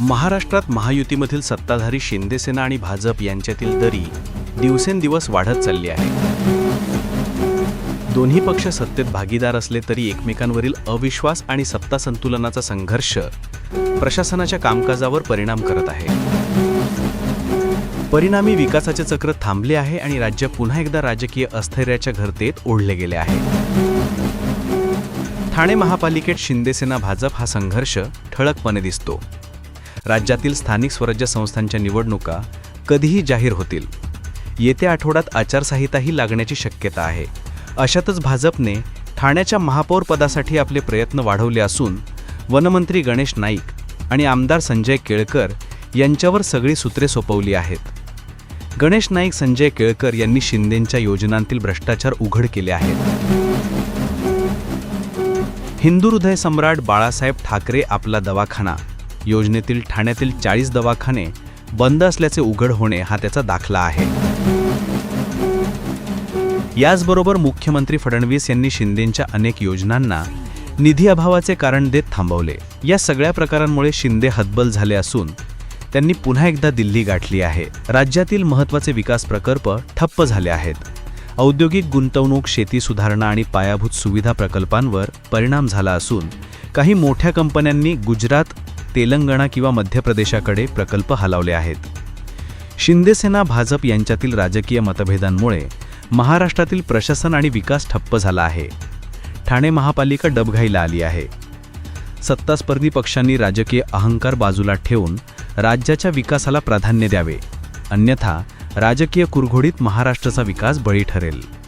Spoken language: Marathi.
महाराष्ट्रात महायुतीमधील सत्ताधारी शिंदेसेना आणि भाजप यांच्यातील दरी दिवसेंदिवस वाढत चालली आहे. दोन्ही पक्ष सत्तेत भागीदार असले तरी एकमेकांवरील अविश्वास आणि सत्ता संतुलनाचा संघर्ष प्रशासनाच्या कामकाजावर परिणाम करत आहे. परिणामी विकासाचे चक्र थांबले आहे आणि राज्य पुन्हा एकदा राजकीय अस्थैर्याच्या घरतेत ओढले गेले आहे. ठाणे महापालिकेत शिंदेसेना भाजप हा संघर्ष ठळकपणे दिसतो. राज्यातील स्थानिक स्वराज्य संस्थांच्या निवडणुका कधीही जाहीर होतील. येत्या आठवड्यात आचारसंहिताही लागण्याची शक्यता आहे. अशातच भाजपने ठाण्याच्या महापौर पदासाठी आपले प्रयत्न वाढवले असून वनमंत्री गणेश नाईक आणि आमदार संजय केळकर यांच्यावर सगळी सूत्रे सोपवली आहेत. गणेश नाईक संजय केळकर यांनी शिंदेंच्या योजनांतील भ्रष्टाचार उघड केले आहेत. हिंदू हृदय सम्राट बाळासाहेब ठाकरे आपला दवाखाना योजनेतील ठाण्यातील चाळीस दवाखाने बंद असल्याचे उघड होणे हा त्याचा दाखला आहे. याचबरोबर मुख्यमंत्री फडणवीस यांनी शिंदेंच्या अनेक योजनांना निधी अभावाचे कारण देत थांबवले. या सगळ्या प्रकारांमुळे शिंदे हतबल झाले असून त्यांनी पुन्हा एकदा दिल्ली गाठली आहे. राज्यातील महत्त्वाचे विकास प्रकल्प ठप्प झाले आहेत. औद्योगिक गुंतवणूक शेती सुधारणा आणि पायाभूत सुविधा प्रकल्पांवर परिणाम झाला असून काही मोठ्या कंपन्यांनी गुजरात तेलंगणा किंवा मध्य प्रदेशाकडे प्रकल्प हलवले आहेत. शिंदेसेना भाजप यांच्यातील राजकीय मतभेदांमुळे महाराष्ट्रातील प्रशासन आणि विकास ठप्प झाला आहे. ठाणे महापालिका डबघाईला आली आहे. सत्तास्पर्धी पक्षांनी राजकीय अहंकार बाजूला ठेवून राज्याच्या विकासाला प्राधान्य द्यावे. अन्यथा राजकीय कुरघोडीत महाराष्ट्राचा विकास बळी ठरेल.